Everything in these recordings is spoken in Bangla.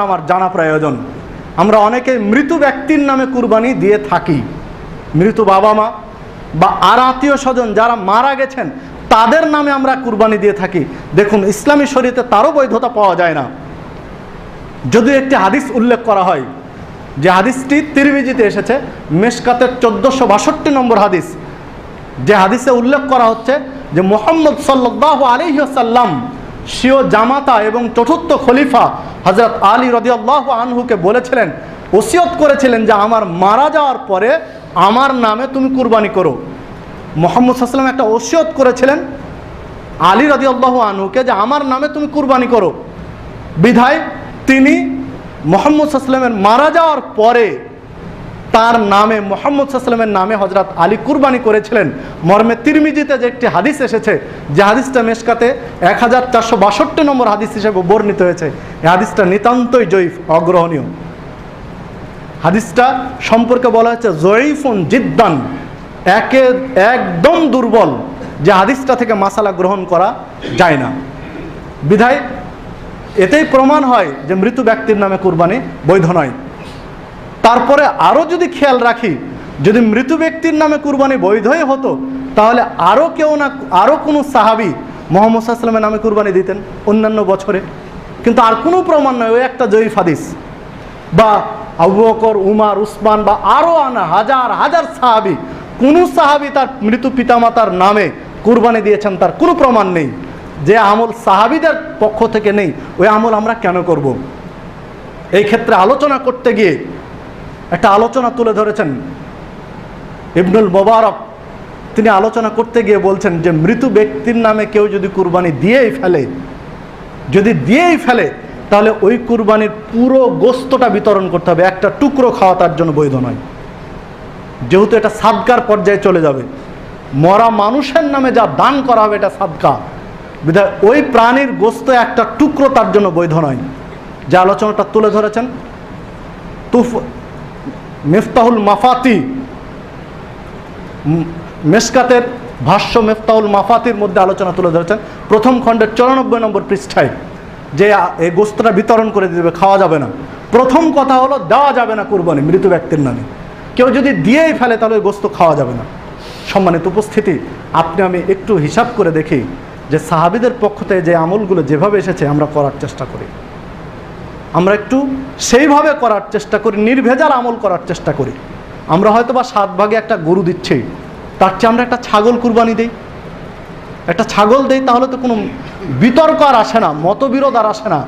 আমার জানা প্রয়োজন। আমরা অনেকে মৃত ব্যক্তির নামে কুরবানি দিয়ে থাকি। মৃত বাবা মা বা আর আত্মীয় স্বজন যারা মারা গেছেন, তাদের নামে আমরা কুরবানি দিয়ে থাকি। দেখুন, ইসলামী শরীয়তে তারও বৈধতা পাওয়া যায় না। যদি একটি হাদিস উল্লেখ করা হয়, যে হাদিসটি তিরমিজিতে এসেছে, মেশকাতের চোদ্দোশো বাষট্টি নম্বর হাদিস। যে হাদিসে উল্লেখ করা হচ্ছে যে মোহাম্মদ সাল্লাহ আলিহাসাল্লাম সিও জামাতা এবং চতুর্থ খলিফা হজরত আলী রদিয়াল্লাহ আনহুকে বলেছিলেন, ওসিয়ত করেছিলেন যে আমার মারা যাওয়ার পরে আমার নামে তুমি কুরবানি করো। মোহাম্মদ সাল্লাম একটা ওসিয়ত করেছিলেন আলী রদিয়াল্লাহ আনহুকে যে আমার নামে তুমি কুরবানি করো। বিধায় তিনি মোহাম্মদ সাল্লামের মারা যাওয়ার পরে তার নামে, মোহাম্মদ সাল্লামের নামে হজরত আলী কুরবানি করেছিলেন। মর্মে তিরমিজিতে যে একটি হাদিস এসেছে, যে হাদিসটা মেশকাতে এক হাজার চারশো বাষট্টি নম্বর হাদিস হিসেবে বর্ণিত হয়েছে। এই হাদিসটা নিতান্তই জয়ীফ, অগ্রহণীয়। হাদিসটা সম্পর্কে বলা হচ্ছে জয়ীফুন জিদ্দান, একে একদম দুর্বল, যে হাদিসটা থেকে মাসালা গ্রহণ করা যায় না। বিধায় এতেই প্রমাণ হয় যে মৃত ব্যক্তির নামে কুরবানি বৈধ নয়। তারপরে আরও যদি খেয়াল রাখি, যদি মৃত ব্যক্তির নামে কুরবানি বৈধই হতো, তাহলে আরও কেউ না আরও কোনো সাহাবি মোহাম্মদ সাল্লামের নামে কুরবানি দিতেন অন্যান্য বছরে। কিন্তু আর কোনো প্রমাণ নয় ওই একটা জয়ীফ হাদিস। বা আবু বকর, উমার, উসমান বা আরও আনা, হাজার হাজার সাহাবি, কোনো সাহাবি তার মৃত পিতামাতার নামে কুরবানি দিয়েছেন, তার কোনো প্রমাণ নেই। যে আমল সাহাবিদের পক্ষ থেকে নেই, ওই আমল আমরা কেন করব। এই ক্ষেত্রে আলোচনা করতে গিয়ে একটা আলোচনা তুলে ধরেছেন। ইবনুল মোবারক, তিনি আলোচনা করতে গিয়ে বলছেন যে, মৃত ব্যক্তির নামে কেউ যদি কুরবানি দিয়েই ফেলে, যদি দিয়েই ফেলে, তাহলে ওই কুরবানির পুরো গোস্তটা বিতরণ করতে হবে। একটা টুকরো খাওয়া তার জন্য বৈধ নয়। যেহেতু এটা সাদকার পর্যায়ে চলে যাবে। মরা মানুষের নামে যা দান করা হবে এটা সাদকা বিধায় ওই প্রাণীর গোস্ত একটা টুকরো তার জন্য বৈধ নয়। যে আলোচনাটা তুলে ধরেছেন, তুফ মেফতাহুল মাফাতি উম, মেশকাতের ভাষ্য মেফতাহুল মাফাতির মধ্যে আলোচনা তুলে ধরেছেন। প্রথম খণ্ডের চৌরানব্বই নম্বর পৃষ্ঠায় যে এই গোস্তটা বিতরণ করে দিবে খাওয়া যাবে না। প্রথম কথা হলো দেওয়া যাবে না কুরবানি মৃত ব্যক্তির নামে। কেউ যদি দিয়েই ফেলে তাহলে ওই গোস্ত খাওয়া যাবে না। সম্মানিত উপস্থিতি আপনি আমি একটু হিসাব করে দেখি যে সাহাবিদের পক্ষ থেকে যে আমলগুলো যেভাবে এসেছে আমরা করার চেষ্টা করি। আমরা একটু সেইভাবে করার চেষ্টা করি, নির্ভেজাল আমল করার চেষ্টা করি। আমরা হয়তো বা সাত ভাগে একটা গরু দিচ্ছি, তার চেয়ে আমরা একটা ছাগল কুরবানি দিই। একটা ছাগল দেই তাহলে তো কোনো বিতর্ক আর আসে না, মতবিরোধ আর আসে না।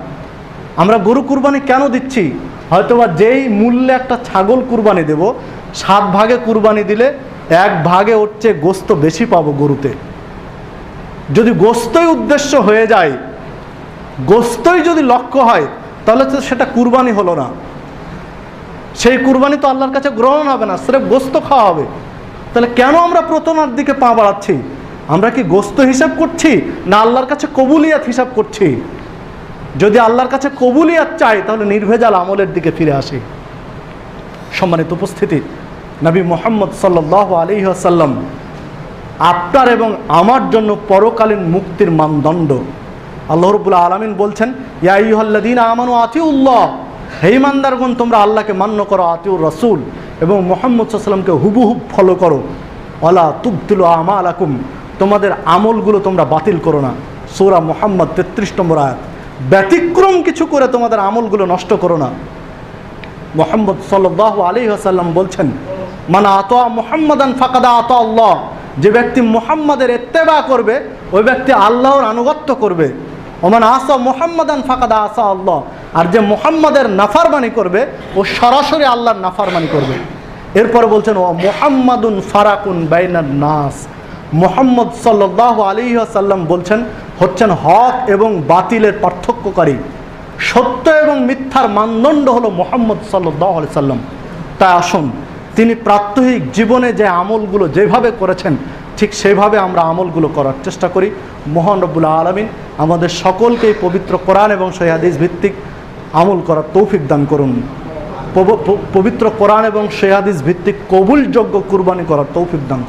আমরা গরু কুরবানি কেন দিচ্ছি? হয়তোবা যেই মূল্যে একটা ছাগল কুরবানি দেব, সাত ভাগে কুরবানি দিলে এক ভাগে ওর চেয়ে গোস্ত বেশি পাবো গরুতে। যদি গোস্তই উদ্দেশ্য হয়ে যায়, গোস্তই যদি লক্ষ্য হয় তাহলে তো সেটা কুরবানি হলো না। সেই কুরবানি তো আল্লাহর কাছে গ্রহণ হবে না সেটা গোস্ত খাওয়া হবে। তাহলে কেন আমরা প্রতনার দিকে পা বাড়াচ্ছি? আমরা কি গোস্ত হিসাব করছি না আল্লাহর কাছে কবুলিয়াত হিসাব করছি? যদি আল্লাহর কাছে কবুলিয়াত চাই, তাহলে নির্ভেজাল আমলের দিকে ফিরে আসি। সম্মানিত উপস্থিতি, নবী মোহাম্মদ সাল্লাহ আলী আসাল্লাম আপনার এবং আমার জন্য পরকালীন মুক্তির মানদণ্ড আল্লাহ রবুল্লা আলমিন বলছেন ইয়াইহল্লাদিন আমানু আতিউল্লাহ। হে তোমরা আল্লাহকে মান্য করো, আতিউর রসুল, এবং মোহাম্মদ সাল্লামকে হুবহুব ফলো করো। অলা তুবতুল আমা আলাকুম তোমাদের আমলগুলো তোমরা বাতিল করো না। সৌরা মোহাম্মদ তেত্রিশ নম্বর আয়াত, ব্যতিক্রম কিছু করে তোমাদের আমলগুলো নষ্ট করো না। মোহাম্মদ সাল্লাহ আলী আসাল্লাম বলছেন মানে আত মোহাম্মদান ফাকাদা আত আল্লাহ। যে ব্যক্তি মোহাম্মদের এত্তেবা করবে, ওই ব্যক্তি আল্লাহর আনুগত্য করবে। ওমান আসা মোহাম্মদান ফাকাদা আসা আল্লাহ। আর যে মোহাম্মদের নাফারমানি করবে, ও সরাসরি আল্লাহর নাফারমানি করবে। এরপরে বলছেন ও মোহাম্মদুন ফারাকুন বাইনার নাস। মোহাম্মদ সাল্লাহ আলী আসাল্লাম বলছেন, হচ্ছেন হক এবং বাতিলের পার্থক্যকারী। সত্য এবং মিথ্যার মানদণ্ড হলো মোহাম্মদ সাল্লাহ আলি সাল্লাম তাই আসুন, তিনি প্রাত্যহিক জীবনে যে আমলগুলো যেভাবে করেছেন, ঠিক সেভাবে আমরা আমলগুলো করার চেষ্টা করি। মোহন রব্বুল্লা আলমিন আমাদের সকলকেই পবিত্র কোরআন এবং সেহাদিস ভিত্তিক আমল করার তৌফিক দান করুন। পবিত্র কোরআন এবং সেহাদিস ভিত্তিক কবুলযোগ্য কুরবানি করার তৌফিক দান করুন।